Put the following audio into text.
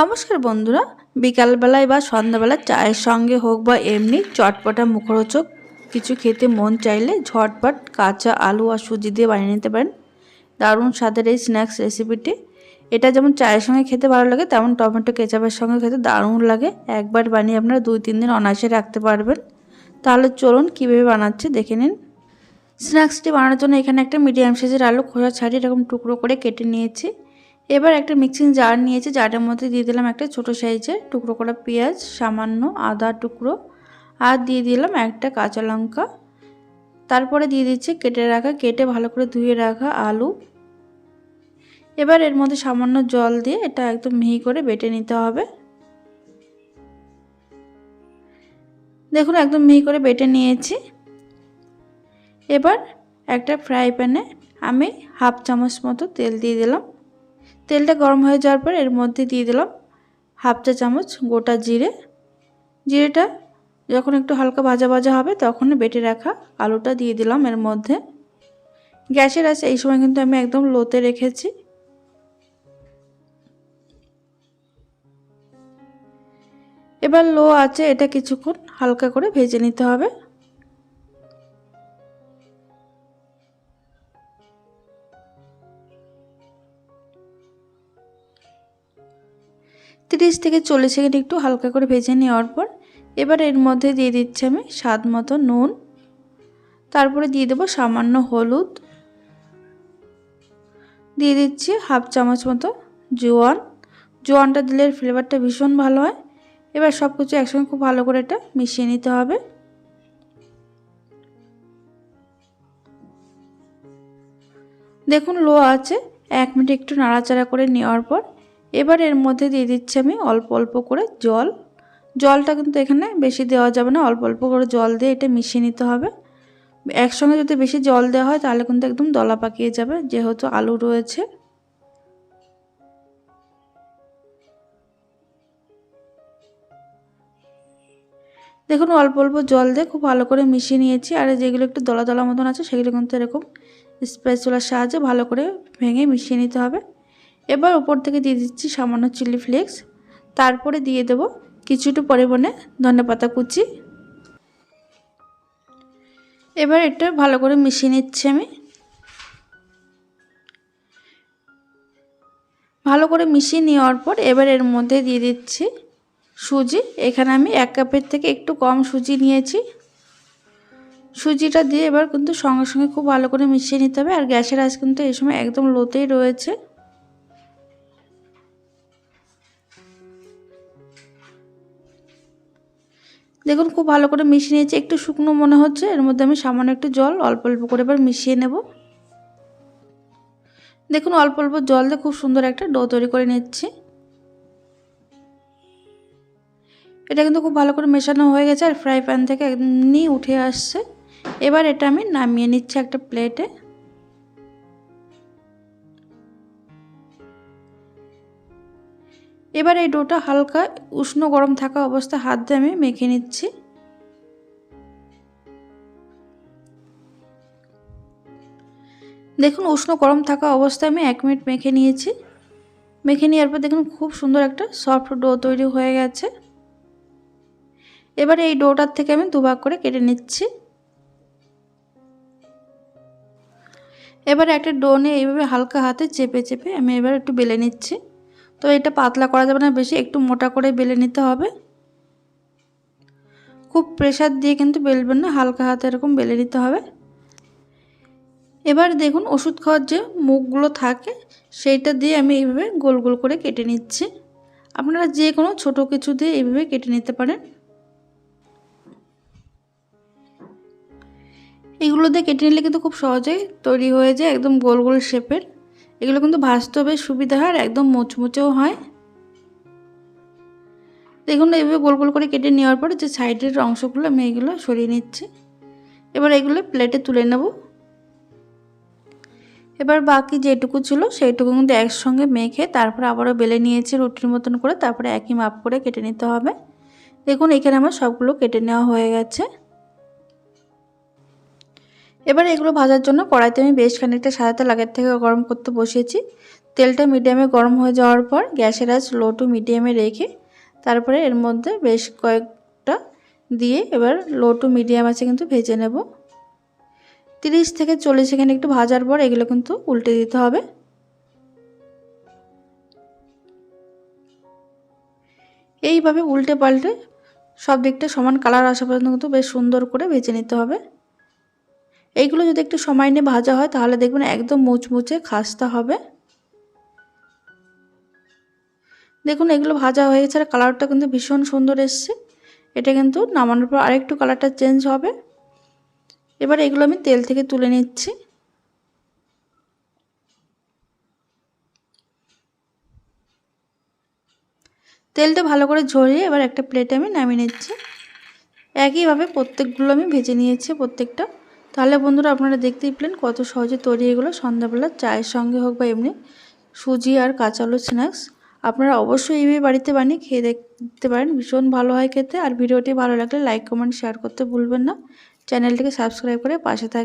নমস্কার বন্ধুরা, বিকালবেলায় বা সন্ধ্যাবেলা চায়ের সঙ্গে হোক বা এমনি চটপটা মুখরোচক কিছু খেতে মন চাইলে ঝটপট কাঁচা আলু আর সুজি দিয়ে বানিয়ে নিতে পারেন। দারুণ স্বাদের এই স্ন্যাক্স রেসিপিটি। এটা যেমন চায়ের সঙ্গে খেতে ভালো লাগে, তেমন টমেটো কেচাপের সঙ্গে খেতে দারুণ লাগে। একবার বানিয়ে আপনারা দুই তিন দিন অনায়াসে রাখতে পারবেন। তাহলে চলুন কীভাবে বানাচ্ছে দেখে নিন। স্ন্যাক্সটি বানানোর জন্য এখানে একটা মিডিয়াম সাইজের আলু খোসা ছাড়িয়ে এরকম টুকরো করে কেটে নিয়েছি। এবার একটা মিক্সিং জার নিয়েছি জারের মধ্যে দিয়ে দিলাম একটা ছোট সাইজের টুকরো করা পেঁয়াজ, সামান্য আদা টুকরো আর দিয়ে দিলাম একটা কাঁচা লঙ্কা। তারপরে দিয়ে দিচ্ছি কেটে রাখা, কেটে ভালো করে ধুয়ে রাখা আলু। এবার এর মধ্যে সামান্য জল দিয়ে এটা একদম মিহি করে বেটে নিতে হবে। দেখুন একদম মিহি করে বেটে নিয়েছি। এবার একটা ফ্রাই প্যানে আমি হাফ চামচ মতো তেল দিয়ে দিলাম। তেলটা গরম হয়ে যাওয়ার পর এর মধ্যে দিয়ে দিলাম হাফ চা চামচ গোটা জিরে। জিরেটা যখন একটু হালকা ভাজা ভাজা হবে তখন বেটে রাখা আলুটা দিয়ে দিলাম এর মধ্যে। গ্যাসের আছে এই সময় কিন্তু আমি একদম লোতে রেখেছি। এবার লো আছে এটা কিছুক্ষণ হালকা করে ভেজে নিতে হবে। তিরিশ থেকে চল্লিশ সেকেন্ড একটু হালকা করে ভেজে নেওয়ার পর এবার এর মধ্যে দিয়ে দিচ্ছি আমি স্বাদ মতো নুন। তারপরে দিয়ে দেবো সামান্য হলুদ। দিয়ে দিচ্ছি হাফ চামচ মতো জোয়ান। জোয়ানটা দিলে ফ্লেভারটা ভীষণ ভালো হয়। এবার সব কিছু একসঙ্গে খুব ভালো করে এটা মিশিয়ে নিতে হবে। দেখুন, লো আছে। এক মিনিট একটু নাড়াচাড়া করে নেওয়ার পর এবার এর মধ্যে দিয়ে দিচ্ছি আমি অল্প অল্প করে জল। জলটা কিন্তু এখানে বেশি দেওয়া যাবে না, অল্প অল্প করে জল দিয়ে এটা মিশিয়ে নিতে হবে। একসঙ্গে যদি বেশি জল দেওয়া হয় তাহলে কিন্তু একদম দলা পাকিয়ে যাবে, যেহেতু আলু রয়েছে। দেখুন, অল্প অল্প জল দিয়ে খুব ভালো করে মিশিয়ে নিয়েছি, আর যেগুলো একটু দলা দলা মতন আছে সেগুলো কিন্তু এরকম স্প্যাচুলার সাহায্যে ভালো করে ভেঙে মিশিয়ে নিতে হবে। এবার উপর থেকে দিয়ে দিচ্ছি সামান্য চিলি ফ্লেক্স। তারপরে দিয়ে দেব কিছুটা পরিমাণে ধনে পাতা কুচি। এবার এটা ভালো করে মিশিয়ে নিচ্ছি আমি। ভালো করে মিশিয়ে নেওয়ার পর এবার এর মধ্যে দিয়ে দিচ্ছি সুজি। এখানে আমি এক কাপের থেকে একটু কম সুজি নিয়েছি। সুজিটা দিয়ে এবার কিন্তু সঙ্গে সঙ্গে খুব ভালো করে মিশিয়ে নিতে হবে। আর গ্যাসের আজ কিন্তু এই সময় একদম লোতেই রয়েছে। দেখুন, খুব ভালো করে মিশিয়ে নিয়েছি। একটু শুকনো মনে হচ্ছে, এর মধ্যে আমি সামান্য একটু জল, অল্প অল্প করে এবার মিশিয়ে নেব। দেখুন, অল্প অল্প জল দিয়ে খুব সুন্দর একটা ডো তৈরি করে নিচ্ছি। এটা কিন্তু খুব ভালো করে মেশানো হয়ে গেছে, আর ফ্রাই প্যান থেকে এমনি উঠে আসছে। এবার এটা আমি নামিয়ে নিচ্ছি একটা প্লেটে। এবার এই ডোটা হালকা উষ্ণ গরম থাকা অবস্থা হাত দিয়ে আমি মেখে নিচ্ছি। দেখুন, উষ্ণ গরম থাকা অবস্থায় আমি এক মিনিট মেখে নিয়েছি। মেখে নেওয়ার পর দেখুন, খুব সুন্দর একটা সফট ডো তৈরি হয়ে গেছে। এবার এই ডোটার থেকে আমি দুভাগ করে কেটে নিচ্ছি। এবার একটা ডো নিয়ে এইভাবে হালকা হাতে চেপে চেপে আমি এবার একটু বেলে নিচ্ছি। তো এটা পাতলা করা যাবে না, বেশি একটু মোটা করে বেলে নিতে হবে। খুব প্রেশার দিয়ে কিন্তু বেলবেন না, হালকা হাতে এরকম বেলে নিতে হবে। এবার দেখুন ওষুধ খাওয়ার যে মুখগুলো থাকে, সেইটা দিয়ে আমি এইভাবে গোল গোল করে কেটে নিচ্ছি। আপনারা যে কোনো ছোট কিছু দিয়ে এইভাবে কেটে নিতে পারেন। এগুলো দিয়ে কেটে নিলে কিন্তু খুব সহজেই তৈরি হয়ে যায়, একদম গোল গোল শেপের এগুলো কিন্তু ভাজতে সুবিধা হয় আর একদম মুচমুচেও হয়। দেখুন, এইভাবে গোল গোল করে কেটে নেওয়ার পরে যে সাইডের অংশগুলো, আমি এগুলো সরিয়ে নিচ্ছি। এবার এগুলো প্লেটে তুলে নেব। এবার বাকি যেটুকু ছিল, সেইটুকু কিন্তু একসঙ্গে মেখে তারপর আবারও বেলে নিয়েছি রুটির মতন করে, তারপরে একই মাপ করে কেটে নিতে হবে। দেখুন, এখানে আমার সবগুলো কেটে নেওয়া হয়ে গেছে। এবার এগুলো ভাজার জন্য কড়াইতে আমি বেশ খানিকটা সাদা তেল আগের থেকে গরম করতে বসিয়েছি। তেলটা মিডিয়ামে গরম হয়ে যাওয়ার পর গ্যাসের আজ লো টু মিডিয়ামে রেখে তারপরে এর মধ্যে বেশ কয়েকটা দিয়ে এবার লো টু মিডিয়াম আছে কিন্তু ভেজে নেব। তিরিশ থেকে চল্লিশ সেকেন্ড একটু ভাজার পর এগুলো কিন্তু উল্টে দিতে হবে। এইভাবে উল্টে পাল্টে সব দিকটা সমান কালার আসা পর্যন্ত কিন্তু বেশ সুন্দর করে ভেজে নিতে হবে। এইগুলো যদি একটু সময় নিয়ে ভাজা হয়, তাহলে দেখবেন একদম মুচমুচে খাস্তা হবে। দেখুন, এগুলো ভাজা হয়ে গেছে আর কালারটা কিন্তু ভীষণ সুন্দর এসছে। এটা কিন্তু নামানোর পর আরেকটু কালারটা চেঞ্জ হবে। এবার এগুলো আমি তেল থেকে তুলে নিচ্ছি। তেলটা ভালো করে ঝরিয়ে এবার একটা প্লেটে আমি নামিয়ে নিচ্ছি। একইভাবে প্রত্যেকগুলো আমি ভেজে নিয়েছি প্রত্যেকটা। তাহলে বন্ধুরা আপনারা দেখতেই পেলেন কত সহজে তৈরি এগুলো সন্ধ্যাবেলা, চায়ের সঙ্গে হোক বা এমনি, সুজি আর কাঁচালো স্ন্যাক্স। আপনারা অবশ্যই এইভাবে বাড়িতে বানিয়ে খেয়ে দেখতে পারেন, ভীষণ ভালো হয় খেতে। আর ভিডিওটি ভালো লাগলে লাইক, কমেন্ট, শেয়ার করতে ভুলবেন না। চ্যানেলটিকে সাবস্ক্রাইব করে পাশে থাকবেন।